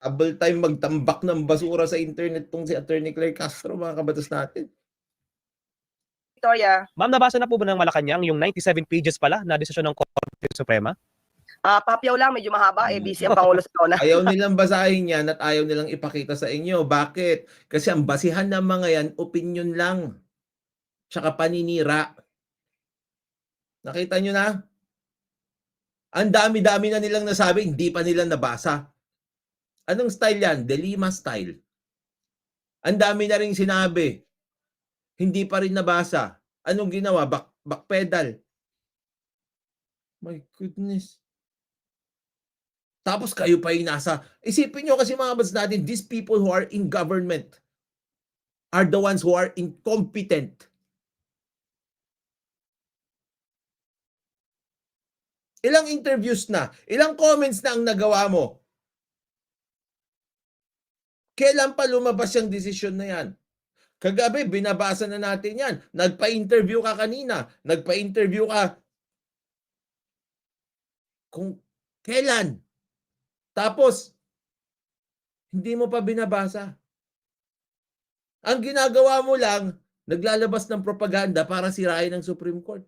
Double time magtambak ng basura sa internet tong si Attorney Claire Castro, mga kabatas natin. Victoria, Ma'am, nabasa na po ba ng Malacanang yung 97 pages pala na desisyon ng Korte Suprema? ah papyaw lang, medyo mahaba. Eh, busy ang Pangulo sa taon na. Ayaw nilang basahin yan at ayaw nilang ipakita sa inyo. Bakit? Kasi ang basihan ng mga yan, opinion lang. Tsaka paninira. Nakita nyo na? Ang dami-dami na nilang nasabi, hindi pa nila nabasa. Anong style yan? De Lima style. Ang dami na rin sinabi. Hindi pa rin nabasa. Anong ginawa? Back, backpedal. My goodness. Tapos kayo pa yung nasa, isipin nyo kasi mga bats natin, these people who are in government are the ones who are incompetent. Ilang interviews na, ilang comments na ang nagawa mo? Kailan pa lumabas yung desisyon na yan? Kagabi, binabasa na natin yan. Nagpa-interview ka kanina. Nagpa-interview ka kung kailan? Tapos, hindi mo pa binabasa. Ang ginagawa mo lang, naglalabas ng propaganda para sirain ang Supreme Court.